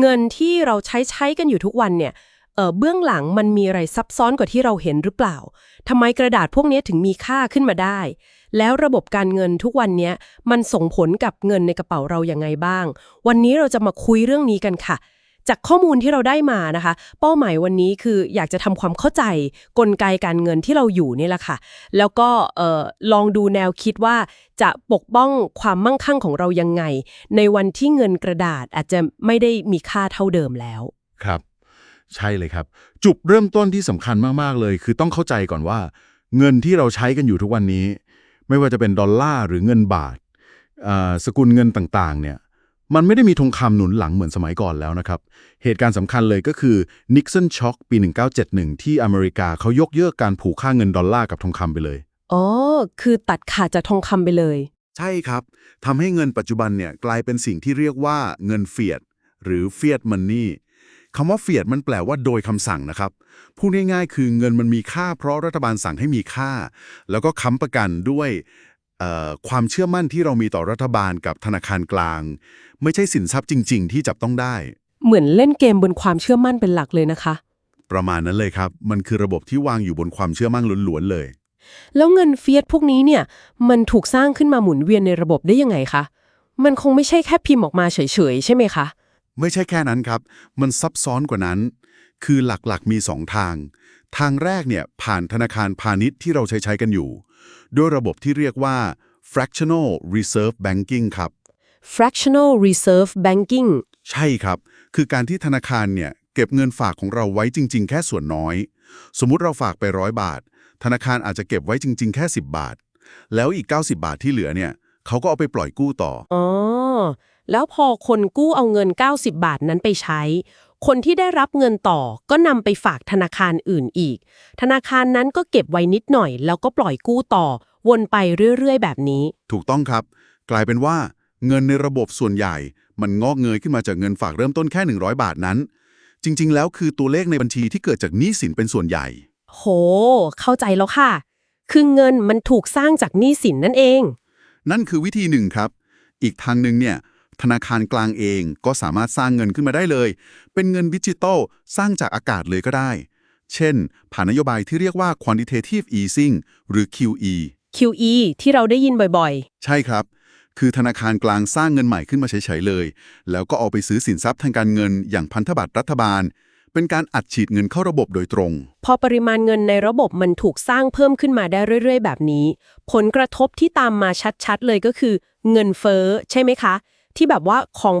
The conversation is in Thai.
เงินที่เราใช้ใช้กันอยู่ทุกวันเนี่ยเเบื้องหลังมันมีอะไรซับซ้อนกว่าที่เราเห็นหรือเปล่าทำไมกระดาษพวกนี้ถึงมีค่าขึ้นมาได้ แล้วระบบการเงินทุกวันนี้มันส่งผลกับเงินในกระเป๋าเราอย่างไงบ้าง วันนี้เราจะมาคุยเรื่องนี้กันค่ะ จากข้อมูลที่เราได้มานะคะ เป้าหมายวันนี้คืออยากจะทำความเข้าใจกลไกการเงินที่เราอยู่นี่แหละค่ะ แล้วก็ลองดูแนวคิดว่าจะปกป้องความมั่งคั่งของเรายังไง ในวันที่เงินกระดาษอาจจะไม่ได้มีค่าเท่าเดิมแล้วครับ ใช่เลยครับ จุดเริ่มต้นที่สำคัญมากๆเลย คือต้องเข้าใจก่อนว่า เงินที่เราใช้กันอยู่ทุกวันนี้ ไม่ว่าจะเป็นดอลลาร์หรือเงินบาทสกุลเงินต่างๆเนี่ย มันไม่ได้มีทองคำหนุนหลังเหมือนสมัยก่อนแล้วนะครับ เหตุการณ์สำคัญเลยก็คือนิกสันช็อคปี 1971 ที่อเมริกาเขายกเลิกการผูกค่าเงินดอลลาร์กับทองคำไปเลย อ๋อ คือตัดขาดจากทองคำไปเลย ใช่ครับทำให้เงินปัจจุบันเนี่ยกลายเป็นสิ่งที่เรียกว่าเงินเฟียดหรือเฟียดมันนี่คำว่าเฟียดมันแปลว่าโดยคำสั่งนะครับ พูดง่ายๆ คือเงินมันมีค่าเพราะรัฐบาลสั่งให้มีค่า แล้วก็ค้ำประกันด้วยเอ่อ ความเชื่อมั่นที่เรามีต่อรัฐบาลกับธนาคารกลาง ไม่ใช่สินทรัพย์จริง ๆ ที่จับต้องได้ เหมือนเล่นเกมบนความเชื่อมั่นเป็นหลักเลยนะคะ ประมาณนั้นเลยครับ มันคือระบบที่วางอยู่บนความเชื่อมั่นล้วนๆเลย แล้วเงินเฟียสพวกนี้เนี่ย มันถูกสร้างขึ้นมาหมุนเวียนในระบบได้ยังไงคะ มันคงไม่ใช่แค่พิมพ์ออกมาเฉยๆใช่ไหมคะ ไม่ใช่แค่นั้นครับ มันซับซ้อนกว่านั้น คือหลักๆมี2ทาง ทางแรกเนี่ยผ่านธนาคารพาณิชย์ที่เราใช้ใช้กันอยู่ ด้วยระบบที่เรียกว่า fractional reserve banking ครับ fractional reserve banking ใช่ครับ คือการที่ธนาคารเนี่ยเก็บเงินฝากของเราไว้จริง ๆ แค่ส่วนน้อย สมมุติเราฝากไปร้อยบาท ธนาคารอาจจะเก็บไว้จริง ๆ แค่ 10 บาท แล้วอีก 90 บาทที่เหลือเนี่ยเขาก็เอาไปปล่อยกู้ต่อ อ๋อ แล้วพอคนกู้เอาเงิน 90 บาทนั้นไปใช้ คนที่ได้รับเงินต่อก็นำไปฝากธนาคารอื่นอีก ธนาคารนั้นก็เก็บไว้นิดหน่อย แล้วก็ปล่อยกู้ต่อ วนไปเรื่อยๆ แบบนี้ ถูกต้องครับ กลายเป็นว่า เงินในระบบส่วนใหญ่ มันงอกเงยขึ้นมาจากเงินฝากเริ่มต้นแค่ 100 บาทนั้น จริง ๆ แล้วคือตัวเลขในบัญชีที่เกิดจากหนี้สินเป็นส่วนใหญ่ โห เข้าใจแล้วค่ะ คือเงินมันถูกสร้างจากหนี้สินนั่นเอง นั่นคือวิธีหนึ่งครับ อีกทางหนึ่งเนี่ย ธนาคารกลางเองก็สามารถสร้างเงินขึ้นมาได้เลย เป็นเงินดิจิตอลสร้างจากอากาศเลยก็ได้ เช่น ผ่านนโยบายที่เรียกว่า quantitative easing หรือ QE QE ที่เราได้ยินบ่อยใช่ครับ คือธนาคารกลางสร้างเงินใหม่ขึ้นมาเฉยๆเลย แล้วก็เอาไปซื้อสินทรัพย์ทางการเงินอย่างพันธบัตรรัฐบาล เป็นการอัดฉีดเงินเข้าระบบโดยตรงๆพอปริมาณเงินในระบบมันถูกสร้างเพิ่มขึ้นมาได้เรื่อย ๆ แบบนี้ ผลกระทบที่ตามมาชัดๆ เลยก็คือ เงินเฟ้อใช่ไหมคะ ที่แบบว่าของแพ